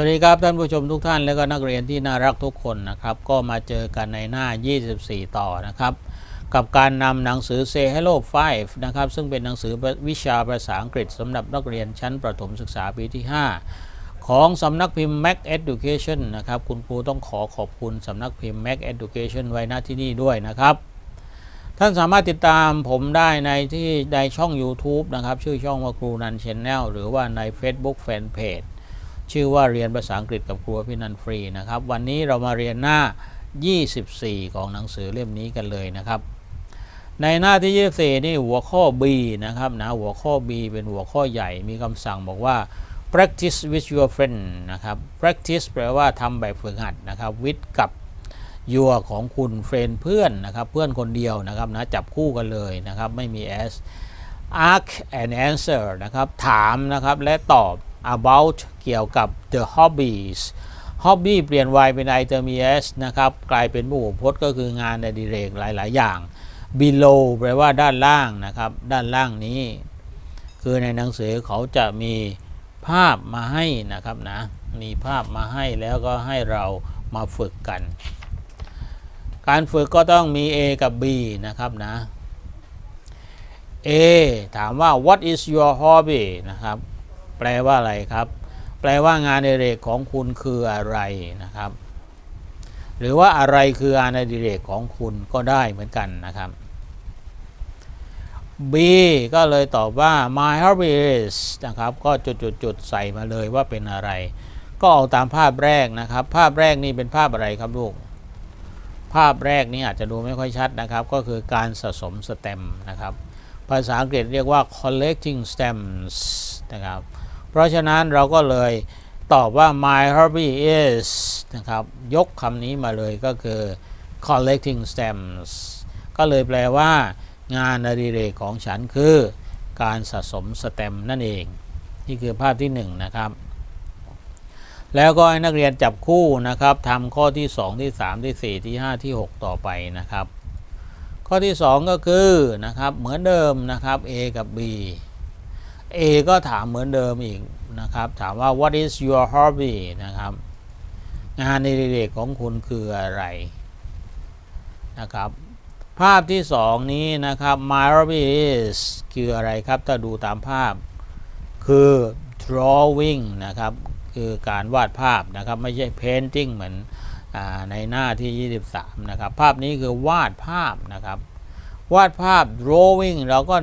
วัสดีครับท่านผู้ชมทุกท่านและก็นักเรียนที่น่ารักทุกคนนะครับ ก็มาเจอกันในหน้า 24 ต่อนะครับ กับการนำหนังสือ Say Hello 5นะครับ ซึ่งเป็นหนังสือวิชาภาษาอังกฤษสำหรับนักเรียนชั้นประถมศึกษาปีที่ 5 ของสำนักพิมพ์ Mac Education นะครับ คุณครูต้องขอขอบคุณสำนักพิมพ์ Mac Education ไว้หน้าที่นี่ด้วยนะครับ ท่านสามารถติดตามผมได้ในที่ในช่อง YouTube นะครับ ชื่อช่องว่าครูนันช n แนลหรือว่าใน Facebook Fanpage ชื่อว่าเรียนภาษาอังกฤษกับครูพี่นันฟรีนะครับ วันนี้เรามาเรียนหน้า 24 ของหนังสือเล่มนี้กันเลยนะครับ ในหน้าที่ 24 นี่หัวข้อ B นะครับนะหัวข้อ B เป็นหัวข้อใหญ่มีคำสั่งบอกว่า practice with your friend นะครับ practice แปลว่าทำแบบฝึกหัดนะครับ with กับ your ของคุณ friend เพื่อนนะครับ เพื่อนคนเดียวนะครับนะจับคู่กันเลยนะครับ ไม่มี s ask and answer นะครับ ถามนะครับและตอบ about เกี่ยวกับ the hobbies hobby เปลี่ยน y เป็น i เติม es นะครับ กลายเป็นผู้พจน์ก็คืองานในดิเรกหลาย ๆ อย่าง below แปลว่าด้านล่างนะครับ ด้านล่างนี้ คือในหนังสือเขาจะมีภาพมาให้นะครับนะ มีภาพมาให้แล้วก็ให้เรามาฝึกกัน การฝึกก็ต้องมี A กับ B นะครับนะ A ถามว่า what is your hobby นะครับ แปลว่าอะไรครับ แปลว่างานในเรกของคุณคืออะไรนะครับ หรือว่าอะไรคืองานในดิเรกของคุณก็ได้เหมือนกันนะครับ B ก็เลยตอบว่า my hobby is นะครับ ก็จุดๆใส่มาเลยว่าเป็นอะไร ก็เอาตามภาพแรกนะครับ ภาพแรกนี่เป็นภาพอะไรครับลูก ภาพแรกนี่อาจจะดูไม่ค่อยชัดนะครับ ก็คือการสะสมสแตมป์นะครับ ภาษาอังกฤษเรียกว่า collecting stamps นะครับ เพราะฉะนั้นเราก็เลยตอบว่า my hobby is นะครับ ยกคำนี้มาเลยก็คือ collecting stamps ก็เลยแปลว่างานอดิเรกของฉันคือ การสะสมสแตมป์นั่นเอง นี่คือภาพที่1นะครับแล้วก็ให้นักเรียนจับคู่นะครับทำข้อที่ 2 ที่ 3 ที่ 4 ที่ 5 ที่ 6 ต่อไปนะครับ ข้อที่ 2 ก็คือนะครับเหมือนเดิมนะครับ A กับ B A ก็ถามเหมือนเดิมอีกนะครับ ถามว่า what is your hobby นะครับ งานในเด็กของคุณคืออะไรนะครับ ภาพที่สองนี้นะครับ my hobby is คืออะไรครับ ถ้าดูตามภาพ คือ drawing นะครับ คือการวาดภาพนะครับ ไม่ใช่ painting เหมือนอในหน้าที่ 23 นะครับ ภาพนี้คือวาดภาพนะครับ วาดภาพ drawing เราก็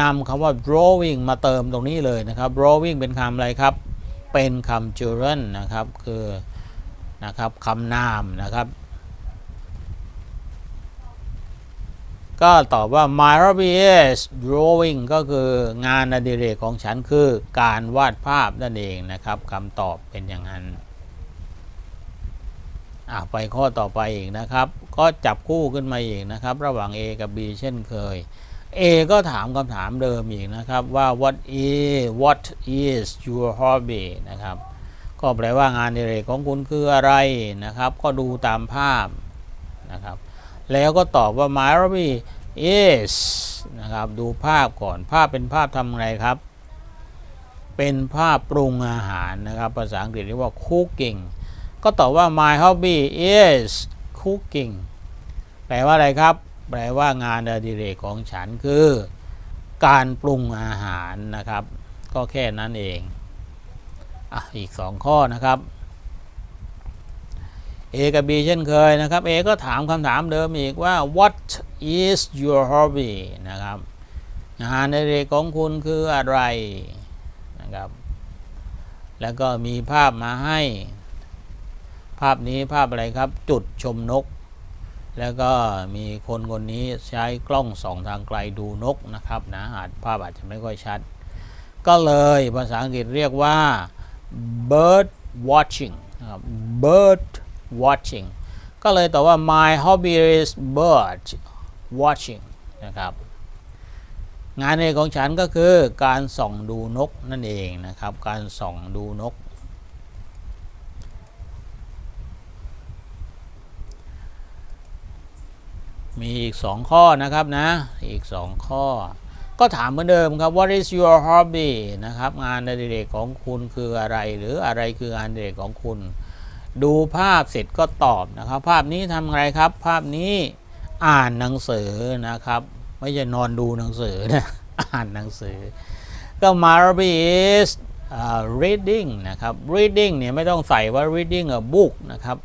นำคำว่า drawing มาเติมตรงนี้เลยนะครับ drawing เป็นคำอะไรครับ เป็นคำ g e r u n นะครับ คือนะครับคำนามนะครับ ก็ตอบว่า my hobby is drawing ก็คืองานอดิเรกของฉันคือการวาดภาพนั่นเองนะครับคำตอบเป็นอย่างนั้นอะไปข้อต่อไปอีกนะครับ ก็จับคู่ขึ้นมาอีกนะครับ ระหว่าง A กับ B เช่นเคย A ก็ถามคำถามเดิมอีกนะครับว่า what is what is your hobby นะครับก็แปลว่างานอดิเรกของคุณคืออะไรนะครับ ก็ดูตามภาพนะครับ แล้วก็ตอบว่า my hobby is นะครับดูภาพก่อนภาพเป็นภาพทำไงครับ เป็นภาพปรุงอาหารนะครับ ภาษาอังกฤษเรียกว่า cooking ก็ตอบว่า my hobby is cooking แปลว่าอะไรครับ แปลว่างานอดิเรกของฉันคือ การปรุงอาหารนะครับ ก็แค่นั้นเองอะอีกสองข้อนะครับ A กับ B เช่นเคยนะครับ A ก็ถามคำถามเดิมอีกว่า what is your hobby นะครับ งานในเรกของคุณคืออะไรนะครับ แล้วก็มีภาพมาให้ ภาพนี้ภาพอะไรครับ จุดชมนก แล้วก็มีคนคนนี้ใช้กล้องส่องทางไกลดูนกนะครับนะอาจภาพอาจจะไม่ค่อยชัด ก็เลยภาษาอังกฤษเรียกว่า bird watching bird watching ก็เลยตอบว่า my hobby is bird watching นะครับ งานเอกของฉันก็คือการส่องดูนกนั่นเองนะครับ การส่องดูนก มีอีกสองข้อนะครับนะ อีกสองข้อ ก็ถามเหมือนเดิมครับ what is your hobby นะครับ งานอดิเรกของคุณคืออะไร หรืออะไรคืองานอดิเรกของคุณ ดูภาพเสร็จก็ตอบนะครับ ภาพนี้ทำอะไรครับ ภาพนี้อ่านหนังสือนะครับ ไม่ใช่นอนดูหนังสือนะ อ่านหนังสือ ก็ my hobby is uh, reading นะครับ reading เนี่ยไม่ต้องใส่ว่า reading a book นะครับ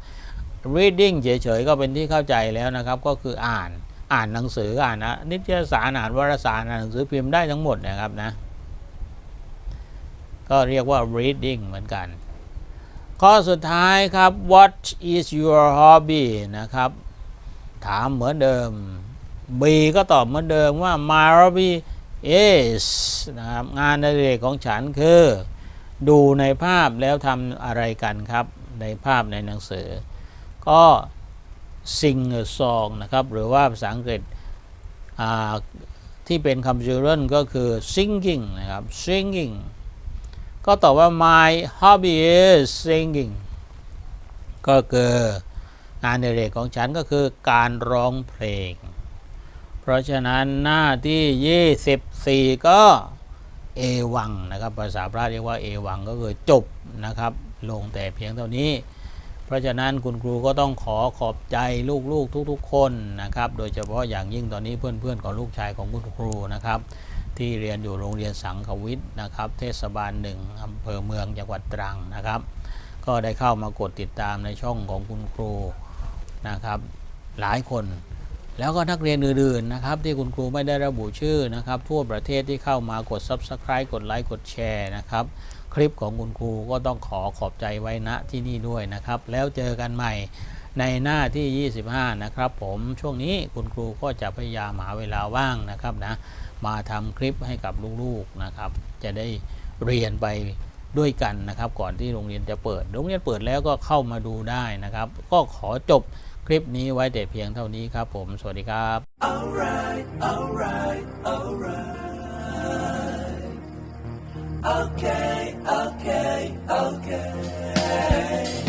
reading เฉยๆก็เป็นที่เข้าใจแล้วนะครับ ก็คืออ่านอ่านหนังสืออ่านนะนิตยสารอ่านวารสารอ่านหนังสือพิมพ์ได้ทั้งหมดนะครับนะ ก็เรียกว่า reading เหมือนกัน ข้อสุดท้ายครับ what is your hobby นะครับ ถามเหมือนเดิม B ก็ตอบเหมือนเดิมว่า my hobby is นะครับงานอดิเรกของฉันคือ ดูในภาพแล้วทำอะไรกันครับ ในภาพในหนังสือ ก็ sing a song นะครับ หรือว่าภาษาอังกฤษที่เป็นคำ gerund ก็คือ singing นะครับ singing ก็ตอบว่า my hobby is singing ก็คืองานอดิเรกของฉันก็คือการร้องเพลง เพราะฉะนั้นหน้าที่ 24 ก็เอวังนะครับ ภาษาพระเรียกว่าเอวังก็คือจบนะครับ ลงแต่เพียงเท่านี้ เพราะฉะนั้นคุณครูก็ต้องขอขอบใจลูกๆทุกๆ คนนะครับ โดยเฉพาะอย่างยิ่งตอนนี้เพื่อนๆของลูกชายของคุณครูนะครับ ที่เรียนอยู่โรงเรียนสังขวิทย์นะครับ เทศบาลหนึ่งอำเภอเมืองจังหวัดตรังนะครับ ก็ได้เข้ามากดติดตามในช่องของคุณครูนะครับ หลายคนแล้วก็นักเรียนอื่นๆนะครับ ที่คุณครูไม่ได้ระบุชื่อนะครับ ทั่วประเทศที่เข้ามากด Subscribe กดไลค์กดแชร์นะครับ คลิปของคุณครูก็ต้องขอขอบใจไว้ณที่นี่ด้วยนะครับ แล้วเจอกันใหม่ในหน้าที่ 25 นะครับผมช่วงนี้คุณครูก็จะพยายามหาเวลาว่างนะครับนะมาทำคลิปให้กับลูกๆนะครับ จะได้เรียนไปด้วยกันนะครับ ก่อนที่โรงเรียนจะเปิด โรงเรียนเปิดแล้วก็เข้ามาดูได้นะครับ ก็ขอจบคลิปนี้ไว้แต่เพียงเท่านี้ครับผม สวัสดีครับ Alright, alright, alright. Okay, okay, okay.